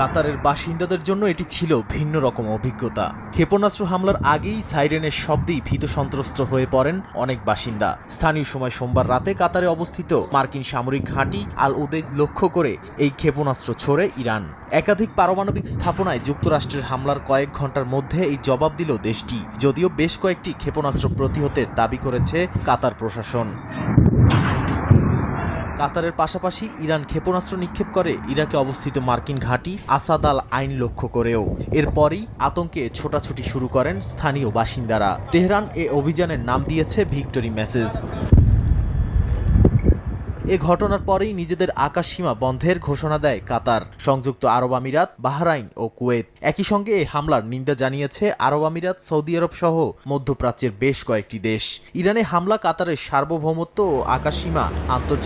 কাতারের বাসিন্দাদের জন্য এটি ছিল ভিন্ন রকম অভিজ্ঞতা। ক্ষেপণাস্ত্র হামলার আগেই সাইরেনের শব্দেই ভীত সন্ত্রস্ত হয়ে পড়েন অনেক বাসিন্দা। স্থানীয় সময় সোমবার রাতে কাতারে অবস্থিত মার্কিন সামরিক ঘাঁটি আল উদেদ লক্ষ্য করে এই ক্ষেপণাস্ত্র ছোড়ে ইরান। একাধিক পারমাণবিক স্থাপনায় যুক্তরাষ্ট্রের হামলার কয়েক ঘণ্টার মধ্যে এই জবাব দিল দেশটি, যদিও বেশ কয়েকটি ক্ষেপণাস্ত্র প্রতিহতের দাবি করেছে কাতার প্রশাসন। কাতারের পাশাপাশি ইরান ক্ষেপণাস্ত্র নিক্ষেপ করে ইরাকে অবস্থিত মার্কিন ঘাঁটি আসাদ আল আইন লক্ষ্য করেও। এরপরই আতঙ্কে ছোটাছুটি শুরু করেন স্থানীয় বাসিন্দারা। তেহরান এ অভিযানের নাম দিয়েছে ভিক্টোরি মেসেজ। এ ঘটনার পরেই নিজেদের আকাশ সীমা বন্ধের ঘোষণা দেয় কাতার। সংযুক্ত আরব আমিরাত, বাহরাইন ও কুয়েত। একই সঙ্গে এই হামলার নিন্দা জানিয়েছে আরব আমিরাত, সৌদি আরব সহ মধ্যপ্রাচ্যের বেশ কয়েকটি দেশ। ইরানে হামলা কাতারের সার্বভৌমত্ব ও আকাশসীমা আন্তর্জাতিক